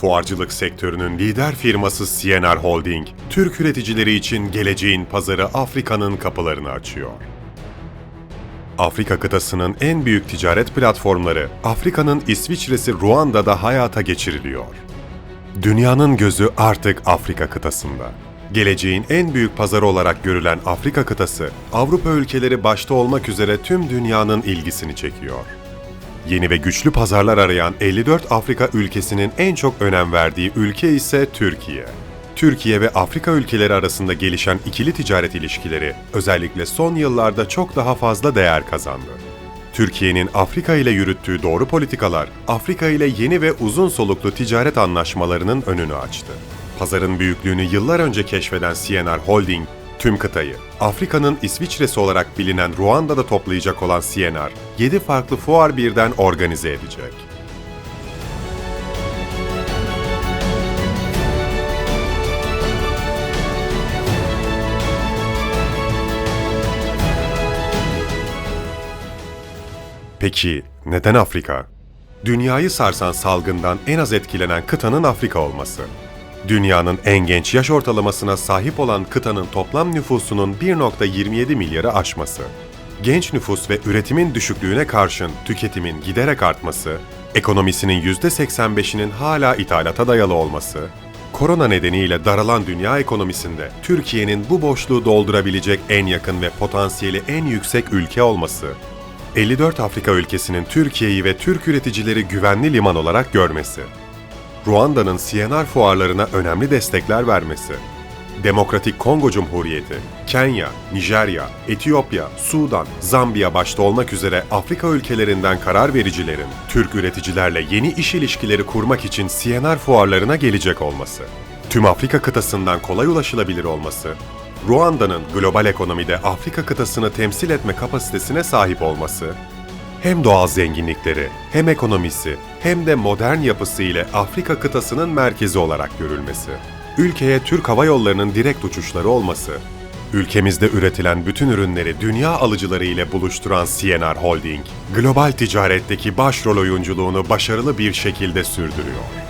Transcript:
Fuarcılık sektörünün lider firması CNR Holding, Türk üreticileri için geleceğin pazarı Afrika'nın kapılarını açıyor. Afrika kıtasının en büyük ticaret platformları Afrika'nın İsviçre'si Ruanda'da hayata geçiriliyor. Dünyanın gözü artık Afrika kıtasında. Geleceğin en büyük pazarı olarak görülen Afrika kıtası, Avrupa ülkeleri başta olmak üzere tüm dünyanın ilgisini çekiyor. Yeni ve güçlü pazarlar arayan 54 Afrika ülkesinin en çok önem verdiği ülke ise Türkiye. Türkiye ve Afrika ülkeleri arasında gelişen ikili ticaret ilişkileri özellikle son yıllarda çok daha fazla değer kazandı. Türkiye'nin Afrika ile yürüttüğü doğru politikalar, Afrika ile yeni ve uzun soluklu ticaret anlaşmalarının önünü açtı. Pazarın büyüklüğünü yıllar önce keşfeden CNR Holding, tüm kıtayı, Afrika'nın İsviçre'si olarak bilinen Ruanda'da toplayacak olan CNR, 7 farklı fuar birden organize edecek. Peki neden Afrika? Dünyayı sarsan salgından en az etkilenen kıtanın Afrika olması. Dünyanın en genç yaş ortalamasına sahip olan kıtanın toplam nüfusunun 1.27 milyarı aşması. Genç nüfus ve üretimin düşüklüğüne karşın tüketimin giderek artması, ekonomisinin %85'inin hala ithalata dayalı olması, korona nedeniyle daralan dünya ekonomisinde Türkiye'nin bu boşluğu doldurabilecek en yakın ve potansiyeli en yüksek ülke olması, 54 Afrika ülkesinin Türkiye'yi ve Türk üreticileri güvenli liman olarak görmesi, Ruanda'nın CNR fuarlarına önemli destekler vermesi, Demokratik Kongo Cumhuriyeti, Kenya, Nijerya, Etiyopya, Sudan, Zambiya başta olmak üzere Afrika ülkelerinden karar vericilerin Türk üreticilerle yeni iş ilişkileri kurmak için CNR fuarlarına gelecek olması, tüm Afrika kıtasından kolay ulaşılabilir olması, Ruanda'nın global ekonomide Afrika kıtasını temsil etme kapasitesine sahip olması, hem doğal zenginlikleri, hem ekonomisi, hem de modern yapısı ile Afrika kıtasının merkezi olarak görülmesi, ülkeye Türk Hava Yolları'nın direkt uçuşları olması, ülkemizde üretilen bütün ürünleri dünya alıcıları ile buluşturan CNR Holding, global ticaretteki başrol oyunculuğunu başarılı bir şekilde sürdürüyor.